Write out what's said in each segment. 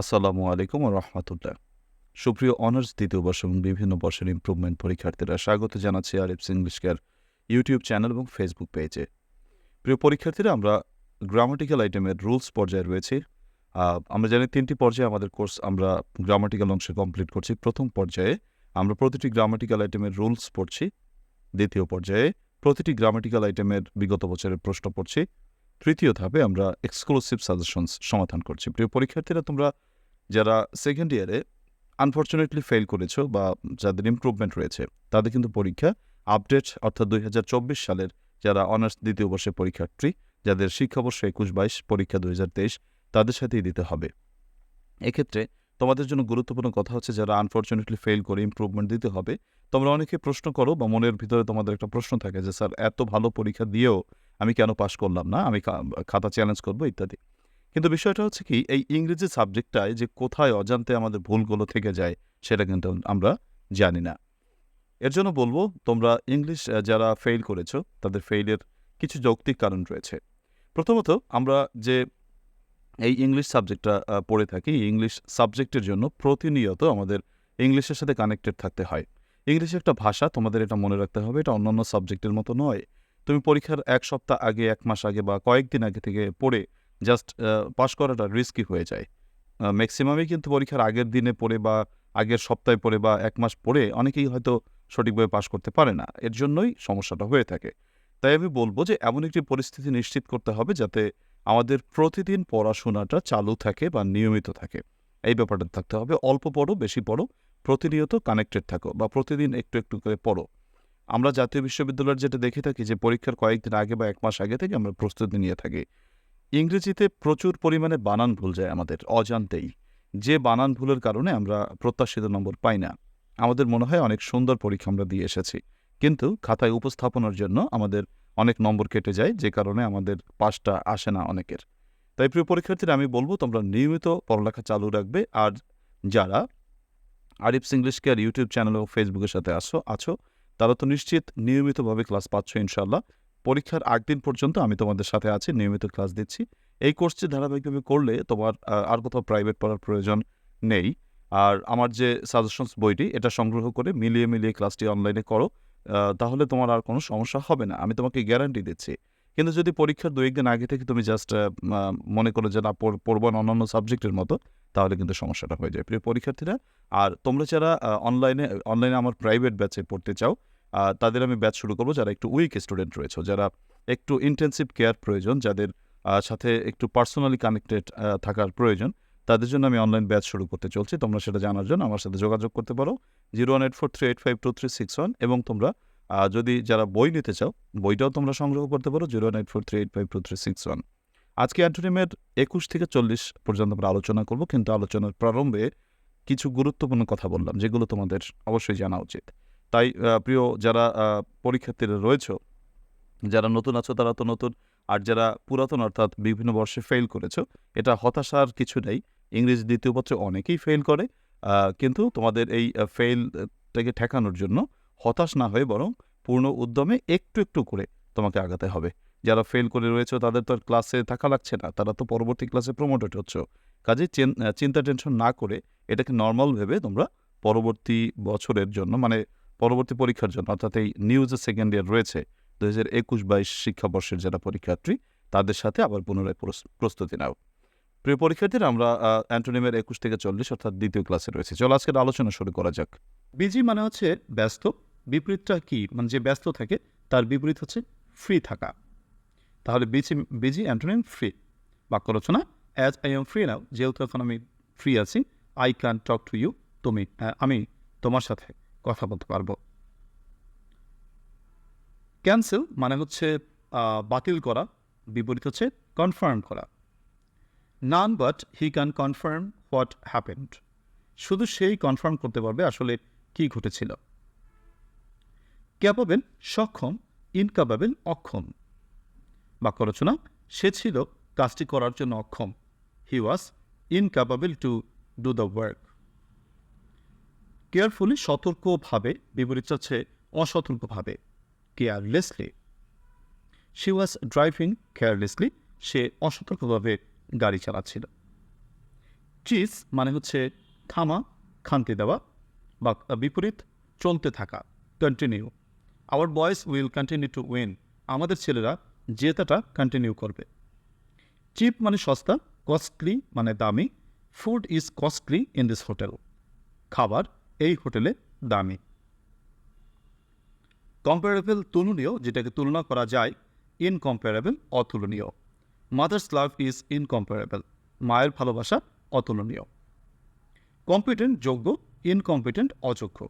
আসসালামু আলাইকুম ও রহমতুল্লাহ। সুপ্রিয় অনার্স দ্বিতীয় বর্ষ এবং বিভিন্ন বর্ষের ইম্প্রুভমেন্ট পরীক্ষার্থীরা স্বাগত জানাচ্ছি Arif's English care YouTube channel এবং ফেসবুক পেজে প্রিয় পরীক্ষার্থীরা, আমরা গ্রামাটিক্যাল আইটেমের রুলস পর্যায়ে রয়েছি। আমরা জানি তিনটি পর্যায়ে আমাদের কোর্স আমরা গ্রামাটিক্যাল অংশে কমপ্লিট করছি। প্রথম পর্যায়ে আমরা প্রতিটি গ্রামাটিক্যাল আইটেমের রুলস পড়ছি। দ্বিতীয় পর্যায়ে প্রতিটি গ্রামাটিক্যাল আইটেমের বিগত বছরের প্রশ্ন পড়ছি। তৃতীয় ধাপে আমরা এক্সক্লুসিভ সাজেশনস সমাধান করছি। প্রিয় পরীক্ষার্থীরা, তোমরা যারা সেকেন্ড ইয়ারে আনফর্চুনেটলি ফেল করেছ বা যাদের ইমপ্রুভমেন্ট রয়েছে, তাদের কিন্তু পরীক্ষা আপডেট অর্থাৎ দুই হাজার চব্বিশ সালের যারা অনার্স দ্বিতীয় বর্ষের পরীক্ষার্থী, যাদের শিক্ষাবর্ষ একুশ বাইশ, পরীক্ষা দুই হাজার তেইশ, তাদের সাথেই দিতে হবে। এক্ষেত্রে তোমাদের জন্য গুরুত্বপূর্ণ কথা হচ্ছে, যারা আনফর্চুনেটলি ফেল করে ইমপ্রুভমেন্ট দিতে হবে তোমরা অনেকে প্রশ্ন করো বা মনের ভিতরে তোমাদের একটা প্রশ্ন থাকে যে, স্যার, এত ভালো পরীক্ষা দিয়েও আমি কেন পাশ করলাম না? আমি খাতা চ্যালেঞ্জ করব, ইত্যাদি। কিন্তু বিষয়টা হচ্ছে কি, এই ইংরেজি সাবজেক্টটায় যে কোথায় অজান্তে আমাদের ভুলগুলো থেকে যায়, সেটা কিন্তু আমরা জানি না। এর জন্য বলব, তোমরা ইংলিশ যারা ফেল করেছ, তাদের ফেইলের কিছু যৌক্তিক কারণ রয়েছে। প্রথমত, আমরা যে এই ইংলিশ সাবজেক্টটা পড়ে থাকি ইংলিশ সাবজেক্টের জন্য প্রতিনিয়ত আমাদের ইংলিশের সাথে কানেক্টেড থাকতে হয়। ইংলিশ একটা ভাষা, তোমাদের এটা মনে রাখতে হবে, এটা অন্যান্য সাবজেক্টের মতো নয়। তুমি পরীক্ষার এক সপ্তাহ আগে, এক মাস আগে বা কয়েকদিন আগে থেকে পড়ে জাস্ট পাস করাটা রিস্কি হয়ে যায়। ম্যাক্সিমামই কিন্তু পরীক্ষার আগের দিনে পড়ে বা আগের সপ্তাহে পড়ে বা এক মাস পড়ে অনেকেই হয়তো সঠিকভাবে পাশ করতে পারে না। এর জন্যই সমস্যাটা হয়ে থাকে। তাই আমি বলব যে, এমন একটি পরিস্থিতি নিশ্চিত করতে হবে যাতে আমাদের প্রতিদিন পড়াশোনাটা চালু থাকে বা নিয়মিত থাকে। এই ব্যাপারটা থাকতে হবে। অল্প পড়ো, বেশি পড়ো প্রতিনিয়ত কানেক্টেড থাকো বা প্রতিদিন একটু একটু করে পড়ো। আমরা জাতীয় বিশ্ববিদ্যালয়ের যেটা দেখে থাকি যে পরীক্ষার কয়েকদিন আগে বা এক মাস আগে থেকে আমরা প্রস্তুতি নিয়ে থাকি। ইংরেজিতে প্রচুর পরিমাণে বানান ভুল যায় আমাদের, অজান্তেই। যে বানান ভুলের কারণে আমরা প্রত্যাশিত নম্বর পাই না। আমাদের মনে হয় অনেক সুন্দর পরীক্ষা আমরা দিয়ে এসেছি। কিন্তু খাতায় উপস্থাপনার জন্য আমাদের অনেক নম্বর কেটে যায়, যে কারণে আমাদের পাশটা আসে না অনেকের। তাই প্রিয় পরীক্ষার্থীরা, আমি বলব তোমরা নিয়মিত পড়ালেখা চালু রাখবে। আর যারা Arif's English care YouTube channel ও ফেসবুকের সাথে আসো, আছো, তারা তো নিশ্চিত নিয়মিতভাবে ক্লাস পাচ্ছ ইনশাল্লাহ পরীক্ষার আগ দিন পর্যন্ত আমি তোমাদের সাথে আছি, নিয়মিত ক্লাস দিচ্ছি। এই কোর্সটি ধারাবাহিকভাবে করলে তোমার আর কোথাও প্রাইভেট পড়ার প্রয়োজন নেই। আর আমার যে সাজেশনস বইটি, এটা সংগ্রহ করে মিলিয়ে মিলিয়ে ক্লাসটি অনলাইনে করো তাহলে তোমার আর কোনো সমস্যা হবে না। আমি তোমাকে গ্যারান্টি দিচ্ছি। কিন্তু যদি পরীক্ষার দু একদিন আগে থেকে তুমি জাস্ট মনে করো যে না, পড়- পড়ব না অন্যান্য সাবজেক্টের মতো তাহলে কিন্তু সমস্যাটা হয়ে যায়। প্রিয় পরীক্ষার্থীরা, আর তোমরা যারা অনলাইনে অনলাইনে আমার প্রাইভেট ব্যাচে পড়তে চাও তাদের আমি ব্যাচ শুরু করব যারা একটু উইক স্টুডেন্ট রয়েছে, যারা একটু ইন্টেন্সিভ কেয়ার প্রয়োজন, যাদের সাথে একটু পার্সোনালি কানেক্টেড থাকার প্রয়োজন, তাদের জন্য আমি অনলাইন ব্যাচ শুরু করতে চলছি। তোমরা সেটা জানার জন্য আমার সাথে যোগাযোগ করতে পারো। Zero one eight four three eight five two three six one এবং তোমরা যদি যারা বই নিতে চাও, বইটাও তোমরা সংগ্রহ করতে পারো। Zero one eight four three eight five two three six one আজকে অ্যান্টোনিমের একুশ থেকে চল্লিশ পর্যন্ত আমরা আলোচনা করব, কিন্তু আলোচনার প্রারম্ভে কিছু গুরুত্বপূর্ণ কথা বললাম, যেগুলো তোমাদের অবশ্যই জানা উচিত। তাই প্রিয় যারা পরীক্ষার্থীরা রয়েছে, যারা নতুন আছো তারা তো নতুন, আর যারা পুরাতন অর্থাৎ বিভিন্ন বর্ষে ফেল করেছ, এটা হতাশার কিছু নেই। ইংরেজি দ্বিতীয় পত্রে অনেকেই ফেল করে কিন্তু তোমাদের এই ফেলটাকে ঠেকানোর জন্য হতাশ না হয়ে বরং পূর্ণ উদ্যমে একটু একটু করে তোমাকে আগাতে হবে। যারা ফেল করে রয়েছে, তাদের তো আর ক্লাসে থাকা লাগছে না। তারা তো পরবর্তী ক্লাসে প্রমোটেড হচ্ছে। কাজে চিন্তা টেনশন না করে এটাকে নর্মাল ভেবে তোমরা পরবর্তী বছরের জন্য মানে পরবর্তী পরীক্ষার জন্য, অর্থাৎ এই নিউ যে সেকেন্ড ইয়ার রয়েছে দু হাজার একুশ বাইশ শিক্ষাবর্ষের যারা পরীক্ষার্থী, তাদের সাথে আবার পুনরায় প্রস্তুতি নাও। প্রিয় পরীক্ষার্থীরা, আমরা অ্যান্টোনিমের একুশ থেকে চল্লিশ, অর্থাৎ দ্বিতীয় ক্লাসে রয়েছে। চলো আজকের আলোচনা শুরু করা যাক। বিজি মানে হচ্ছে ব্যস্ত, বিপরীতটা কি? মানে যে ব্যস্ত থাকে, তার বিপরীত হচ্ছে ফ্রি থাকা। তাহলে বিজি বিজি অ্যান্টোনিম ফ্রি বাক্য রচনা as I am free now যেহেতু এখন আমি ফ্রি আছি I can talk to you তুমি আমি তোমার সাথে কথা বলতে পারব। ক্যান্সেল মানে হচ্ছে বাতিল করা, বিপরীত হচ্ছে কনফার্ম করা। None but he can confirm what happened শুধু সেই কনফার্ম করতে পারবে আসলে কি ঘটেছিল। ক্যাপাবেল সক্ষম ইনকাপাবেল অক্ষম। বাক্য রচনা সে ছিল কাজটি করার জন্য অক্ষম। He was incapable to do the work carefully সতর্কভাবে বিপরীত হচ্ছে অসতর্কভাবে। Carelessly she was driving carelessly সে অসতর্কভাবে গাড়ি চালাচ্ছিল। চিজ মানে হচ্ছে থামা, খান্তি দেওয়া। বা বিপরীত, চলতে থাকা। Continue our boys will continue to win আমাদের ছেলেরা জেতাটা কন্টিনিউ করবে। চিপ মানে সস্তা কস্টলি মানে দামি। Food is costly in this hotel খাবার এই হোটেলে দামি। কম্পারেবল তুলনীয়, যেটাকে তুলনা করা যায় ইনকম্পারেবল অতুলনীয়। মাদার্স লাভ ইজ ইনকম্পারেবল মায়ের ভালোবাসা অতুলনীয়। কম্পিটেন্ট যোগ্য ইনকম্পিটেন্ট অযোগ্য।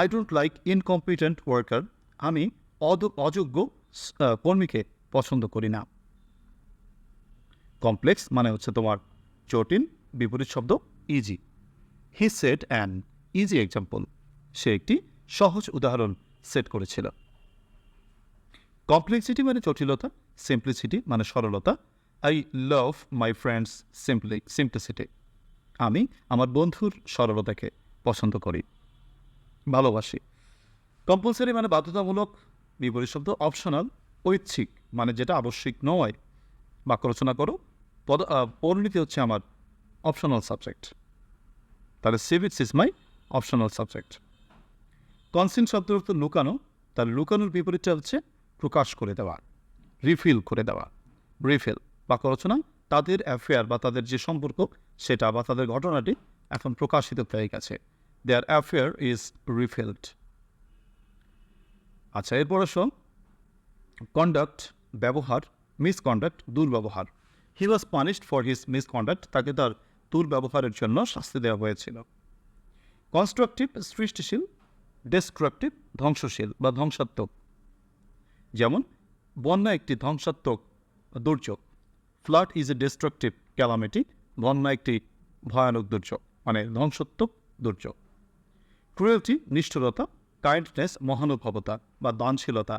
I don't like incompetent worker আমি অযোগ্য কর্মীকে পছন্দ করি না। কমপ্লেক্স মানে হচ্ছে তোমার জটিল, বিপরীত শব্দ easy he set an easy example সে একটি সহজ উদাহরণ সেট করেছিল। কমপ্লেক্সিটি মানে জটিলতা সিম্পলিসিটি মানে সরলতা। I love my friends simply simplicity আমি আমার বন্ধুর সরলতাকে পছন্দ করি। ভালোবাসি। কম্পালসারি মানে বাধ্যতামূলক, বিপরীত শব্দ অপশনাল ঐচ্ছিক মানে যেটা আবশ্যিক নয়। বাক্য রচনা করো, পদ পরিণতি হচ্ছে আমার অপশনাল সাবজেক্ট তাহলে civics is my optional subject কনসিন শব্দের অর্থ লুকানো তার লুকানোর বিপরীতটা হচ্ছে প্রকাশ করে দেওয়া রিফিল করে দেওয়া রিফিল বাক্য রচনা, তাদের অ্যাফেয়ার বা তাদের যে সম্পর্ক, সেটা বা তাদের ঘটনাটি এখন প্রকাশিত হয়ে গেছে। দেয়ার অ্যাফেয়ার ইজ রিফিল্ড আচ্ছা এরপর আসো। কন্ডাক্ট ব্যবহার মিসকন্ডাক্ট দুর্ব্যবহার। He was punished for his misconduct তাকে তার দুর্ব্যবহারের জন্য শাস্তি দেওয়া হয়েছিল। কনস্ট্রাকটিভ সৃষ্টিশীল ডেস্ট্রাকটিভ ধ্বংসশীল বা ধ্বংসাত্মক। যেমন, বন্যা একটি ধ্বংসাত্মক দুর্যোগ। Flood is a destructive calamity বন্যা একটি ভয়ানক দুর্যোগ মানে ধ্বংসাত্মক দুর্যোগ। ক্রুয়েলটি, নিষ্ঠুরতা কাইন্ডনেস মহানুভবতা বা দানশীলতা।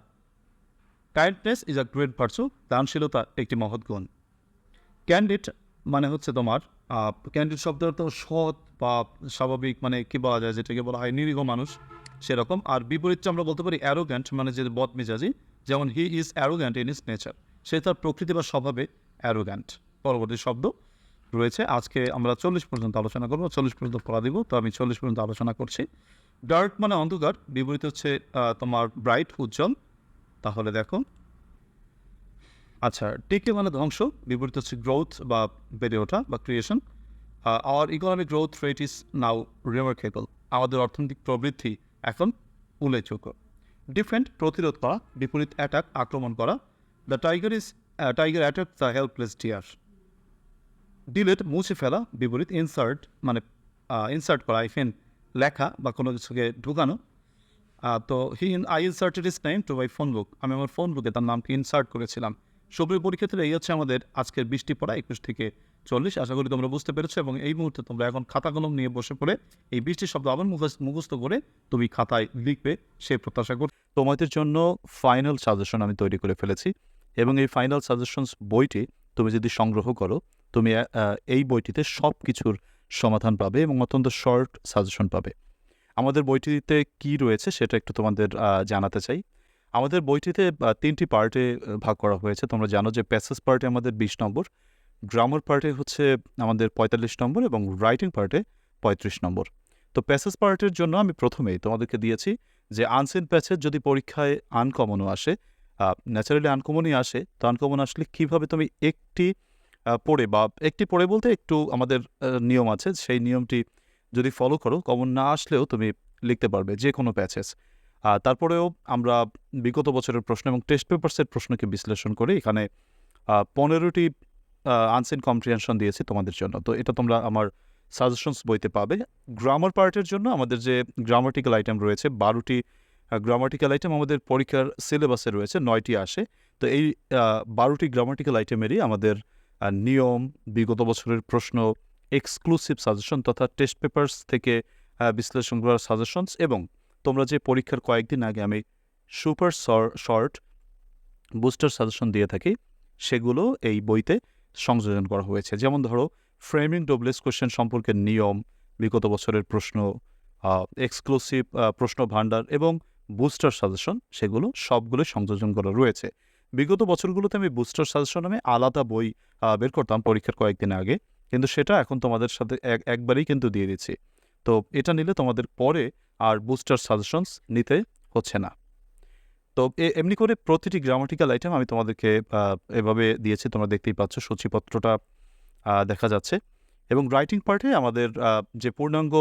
Kindness is a great virtue দানশীলতা একটি মহৎ গুণ। ক্যান্ডিড মানে হচ্ছে তোমার ক্যান্ডিড শব্দের তো সৎ বা স্বাভাবিক মানে কি বলা যায়, যেটাকে বলা হয় নিরীহ মানুষ, সেরকম। আর বিপরীতটা আমরা বলতে পারি অ্যারোগ্যান্ট মানে যে বদমেজাজি, যেমন he is arrogant in his nature সে তার প্রকৃতি বা স্বভাবে অ্যারোগ্যান্ট পরবর্তী শব্দ রয়েছে। আজকে আমরা চল্লিশ পর্যন্ত আলোচনা করব। চল্লিশ পর্যন্ত পড়া দিব। তো আমি চল্লিশ পর্যন্ত আলোচনা করছি। ডার্ক মানে অন্ধকার। বিপরীত হচ্ছে তোমার ব্রাইট উজ্জ্বল। তাহলে দেখো। আচ্ছা টিকে মানে ধ্বংস। বিপরীত হচ্ছে গ্রোথ বা বেড়ে ওঠা বা creation our economic growth rate is now remarkable আমাদের অর্থনৈতিক প্রবৃদ্ধি এখন উল্লেখযোগ্য। ডিফেন্ড প্রতিরোধ করা, বিপরীত অ্যাটাক আক্রমণ করা। The tiger is tiger attack the helpless deer delete মুছে ফেলা, বিপরীত ইনসার্ট মানে ইনসার্ট করা আইফেন লেখা বা কোনো কিছুকে ঢুকানো। তো he I inserted his name to my phone book আমি আমার ফোন বুকে তার নামকে ইনসার্ট করেছিলাম। সবরি পরীক্ষার্থীরা, এই হচ্ছে আমাদের আজকের বৃষ্টি পড়া, একুশ থেকে চল্লিশ। আশা করি তোমরা বুঝতে পেরেছ এবং এই মুহূর্তে তোমরা এখন খাতা কলম নিয়ে বসে পড়ে এই বৃষ্টির শব্দ আবার মুখস্থ করে তুমি খাতায় লিখবে, সে প্রত্যাশা কর তোমাদের জন্য ফাইনাল সাজেশন আমি তৈরি করে ফেলেছি। এবং এই ফাইনাল সাজেশনস বইটি তুমি যদি সংগ্রহ করো তুমি এই বইটিতে সব কিছুর সমাধান পাবে এবং অত্যন্ত শর্ট সাজেশন পাবে। আমাদের বইটিতে কি রয়েছে সেটা একটু তোমাদের জানাতে চাই। আমাদের বইটিতে তিনটি পার্টে ভাগ করা হয়েছে। তোমরা জানো যে প্যাসেজ পার্টে আমাদের বিশ নম্বর গ্রামার পার্টে হচ্ছে আমাদের পঁয়তাল্লিশ নম্বর এবং রাইটিং পার্টে পঁয়ত্রিশ নম্বর। তো প্যাসেজ পার্টের জন্য আমি প্রথমেই তোমাদেরকে দিয়েছি যে আনসিন প্যাসেজ যদি পরীক্ষায় আনকমনও আসে ন্যাচারালি আনকমনই আসে, তো আনকমন আসলে কীভাবে তুমি একটি পড়ে বা একটি পড়ে বলতে একটু আমাদের নিয়ম আছে। সেই নিয়মটি যদি ফলো করো কমন না আসলেও তুমি লিখতে পারবে যে কোনো প্যাচেস তারপরেও আমরা বিগত বছরের প্রশ্ন এবং টেস্ট পেপার্সের প্রশ্নকে বিশ্লেষণ করে এখানে পনেরোটি আনসিন কম্প্রিহেনশন দিয়েছি তোমাদের জন্য। তো এটা তোমরা আমার সাজেশনস বইতে পাবে। গ্রামার পার্টের জন্য আমাদের যে গ্রামাটিক্যাল আইটেম রয়েছে, বারোটি গ্রামাটিক্যাল আইটেম আমাদের পরীক্ষার সিলেবাসে রয়েছে, নয়টি আসে। তো এই বারোটি গ্রামাটিক্যাল আইটেমেরই আমাদের নিয়ম, বিগত বছরের প্রশ্ন এক্সক্লুসিভ সাজেশন তথা টেস্ট পেপার্স থেকে বিশ্লেষণ করার সাজেশনস এবং তোমরা যে পরীক্ষার কয়েকদিন আগে আমি সুপার শর্ট বুস্টার সাজেশন দিয়ে থাকি, সেগুলো এই বইতে সংযোজন করা হয়েছে। যেমন ধরো ফ্রেমিং ডবলেস কোশ্চেন সম্পর্কে নিয়ম, বিগত বছরের প্রশ্ন এক্সক্লুসিভ প্রশ্ন ভাণ্ডার এবং বুস্টার সাজেশন সেগুলো সবগুলো সংযোজন করা রয়েছে। বিগত বছরগুলোতে আমি বুস্টার সাজেশন আমি আলাদা বই বের করতাম পরীক্ষার কয়েকদিন আগে। কিন্তু সেটা এখন তোমাদের সাথে একবারেই কিন্তু দিয়ে দিচ্ছি। তো এটা নিলে তোমাদের পরে আর বুস্টার সাজেশনস নিতে হচ্ছে না। তো এমনি করে প্রতিটি গ্রামাটিক্যাল আইটেম আমি তোমাদেরকে এভাবে দিয়েছি। তোমরা দেখতেই পাচ্ছ সূচিপত্রটা দেখা যাচ্ছে। এবং রাইটিং পার্টে আমাদের যে পূর্ণাঙ্গ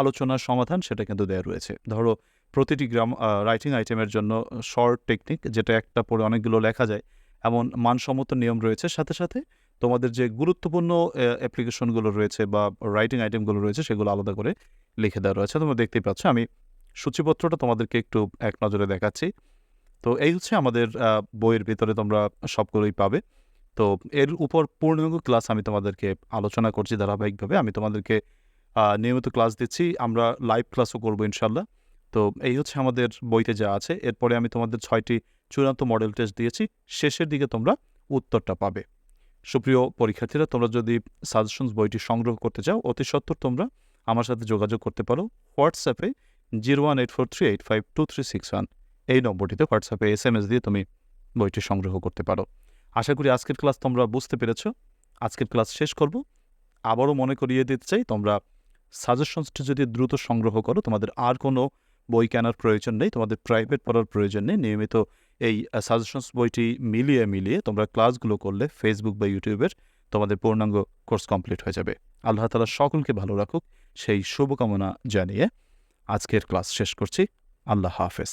আলোচনার সমাধান সেটা কিন্তু দেওয়া রয়েছে। ধরো প্রতিটি গ্রাম রাইটিং আইটেমের জন্য শর্ট টেকনিক যেটা একটা পড়ে অনেকগুলো লেখা যায়, এমন মানসম্মত নিয়ম রয়েছে। সাথে সাথে তোমাদের যে গুরুত্বপূর্ণ অ্যাপ্লিকেশনগুলো রয়েছে বা রাইটিং আইটেমগুলো রয়েছে, সেগুলো আলাদা করে লিখে দেওয়া রয়েছে। তোমরা দেখতেই পাচ্ছ, আমি সূচিপত্রটা তোমাদেরকে একটু এক নজরে দেখাচ্ছি। তো এই হচ্ছে আমাদের বইয়ের ভিতরে তোমরা সবগুলোই পাবে। তো এর উপর পূর্ণাঙ্গ ক্লাস আমি তোমাদেরকে আলোচনা করছি ধারাবাহিকভাবে। আমি তোমাদেরকে নিয়মিত ক্লাস দিচ্ছি। আমরা লাইভ ক্লাসও করব ইনশাল্লাহ তো এই হচ্ছে আমাদের বইতে যা আছে। এরপরে আমি তোমাদের ছয়টি চূড়ান্ত মডেল টেস্ট দিয়েছি। শেষের দিকে তোমরা উত্তরটা পাবে। সুপ্রিয় পরীক্ষার্থীরা, তোমরা যদি সাজেশনস বইটি সংগ্রহ করতে চাও, অতি সত্বর তোমরা আমার সাথে যোগাযোগ করতে পারো হোয়াটসঅ্যাপে zero one eight four three eight five two three six one এই নম্বরটিতে হোয়াটসঅ্যাপে এস এম এস দিয়ে তুমি বইটি সংগ্রহ করতে পারো। আশা করি আজকের ক্লাস তোমরা বুঝতে পেরেছ। আজকের ক্লাস শেষ করব। আবারও মনে করিয়ে দিতে চাই, তোমরা সাজেশনসটি যদি দ্রুত সংগ্রহ করো, তোমাদের আর কোনো বই কেনার প্রয়োজন নেই, তোমাদের প্রাইভেট পড়ার প্রয়োজন নেই। নিয়মিত এই সাজেশনস বইটি মিলিয়ে মিলিয়ে তোমরা ক্লাসগুলো করলে ফেসবুক বা ইউটিউবের তোমাদের পূর্ণাঙ্গ কোর্স কমপ্লিট হয়ে যাবে। আল্লাহ তালা সকলকে ভালো রাখুক, সেই শুভকামনা জানিয়ে আজকের ক্লাস শেষ করছি। আল্লাহ হাফেজ।